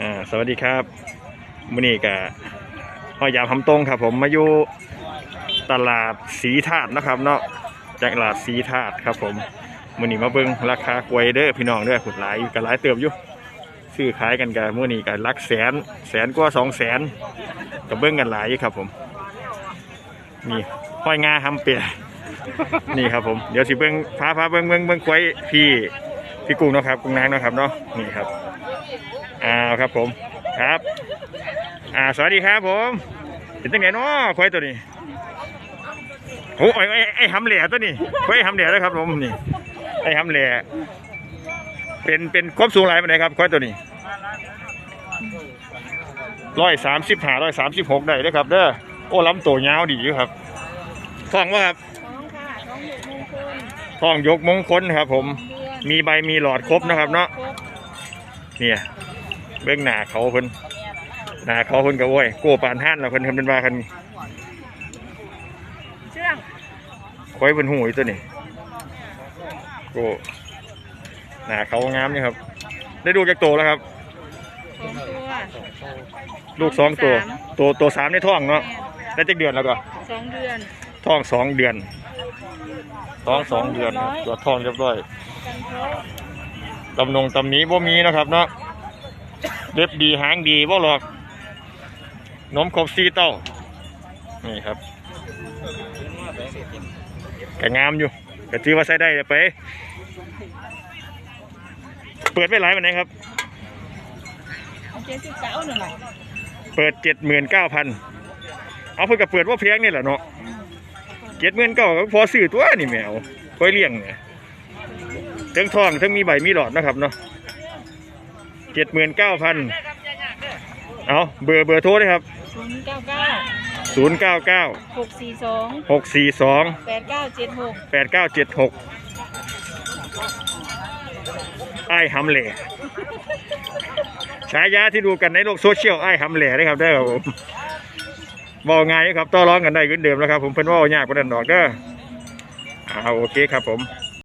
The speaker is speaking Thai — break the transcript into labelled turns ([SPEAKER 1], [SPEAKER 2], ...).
[SPEAKER 1] อ่าสวัสดีครับมื้อนี้ก็พอยามคำตรงครับ ผมมาอยู่ตลาดสีธาตุนะครับ เนาะจากตลาดสีธาตุครับ ผมมื้อนี้มาเบิ่งราคากล้วยเด้อพี่น้องเด้อขุดหลายกันหลายเติบอยู่ซื้อขายกันกันมื้อนี้ก็หลักแสนแสนกว่าสองแสนก็เบิ่งกันหลายอยู่ครับ ผมนี่ห้อยงาทำเปียนี่ครับผมเดี๋ยวสิเบิ่งพาพาเบิ่งเบิ่งเบิ่งกล้วยพี่พี่กุ้งเนาะครับกุ้งนางเนาะครับเนาะนี่ครับ อ้าวครับผมครับ อ่าสวัสดีครับผมเป็นตั้งไหนเนาะควายตัวนี้โอ้ยไอ้ไอ้ไอ้หำเหล่ตัวนี้ควายหำเหล่แล้วครับผมนี่ไอ้หำเหล่เป็นเป็นความสูงหลายปานไหนครับควายตัวนี้ร้อยสามสิบห้าร้อยสามสิบหกได้เด้อครับเด้อโอ้ลำตัวยาวดีอยู่ครับท้องว่าครับ
[SPEAKER 2] น้องค่ะน้องหยกมงคล
[SPEAKER 1] ท้องยกมงคลครับผม
[SPEAKER 2] เดือน
[SPEAKER 1] มีใบมีหลอดครบนะครับเนาะ
[SPEAKER 2] ครบ
[SPEAKER 1] เนี่ย เบื้องหน้าเขาเพิ่นหน้าเขาเพิ่นก็โว้ยโก้ปานห้านแล้วเพิ่นเพิ่นเป็นว่ากัน
[SPEAKER 2] เชื่อง
[SPEAKER 1] คอยเพิ่นหูอยู่ตัวนี้โก้หน้าเขางามนี่ครับ ได้ดูจากโตแล้วครับ
[SPEAKER 2] สองตัว
[SPEAKER 1] ลูกสองตัวตัวตัวสามในท้องเนาะได้จักเดือนแล้วก็
[SPEAKER 2] สองเดือน
[SPEAKER 1] ท้องสองเดือนท้องสองเดือนครับตัวท้องเรียบร้อย
[SPEAKER 2] กันเพราะ
[SPEAKER 1] ตำนงตำหนี้บ่มีนะครับเนาะ เล็บดีหางดีบ่หรอกนมครบซีเต้า นี่ครับก็งามอยู่ก็ถือว่าใช้ได้ไป เปิดไว้หลายวันไหนครับ
[SPEAKER 2] เอาเจ็ดสิบเก้าหน่อย
[SPEAKER 1] เปิดเจ็ดหมื่นเก้าพันเอาเพิ่นก็เปิดว่าเพียงนี่แหละเนาะเจ็ดหมื่นเก้าก็พอซื้อตัวนี่แมวค่อยเลี้ยงเนี่ยทั้งทองทั้งมีใบมีหลอดนะครับเนาะ เจ็ดหมื่นเก้าพันเอาเบอร์เบอร์โทรเลยครับ
[SPEAKER 2] ศูนย์เก้าเก้า
[SPEAKER 1] ศูนย์เก้าเก้า
[SPEAKER 2] หกสี่สอง
[SPEAKER 1] หกสี่สอง
[SPEAKER 2] แปดเก้าเจ็ดหก
[SPEAKER 1] แปดเก้าเจ็ดหกไอ้หำเหล่ฉายาที่ดูกันในโลกโซเชียลไอ้หำเหล่นะครับได้ครับผมบอกไงครับต่อร้องกันได้ขึ้นเดิมแล้วครับผมเพิ่นว่ายากกว่านั้นดอกเด้ออ่าโอเคครับผม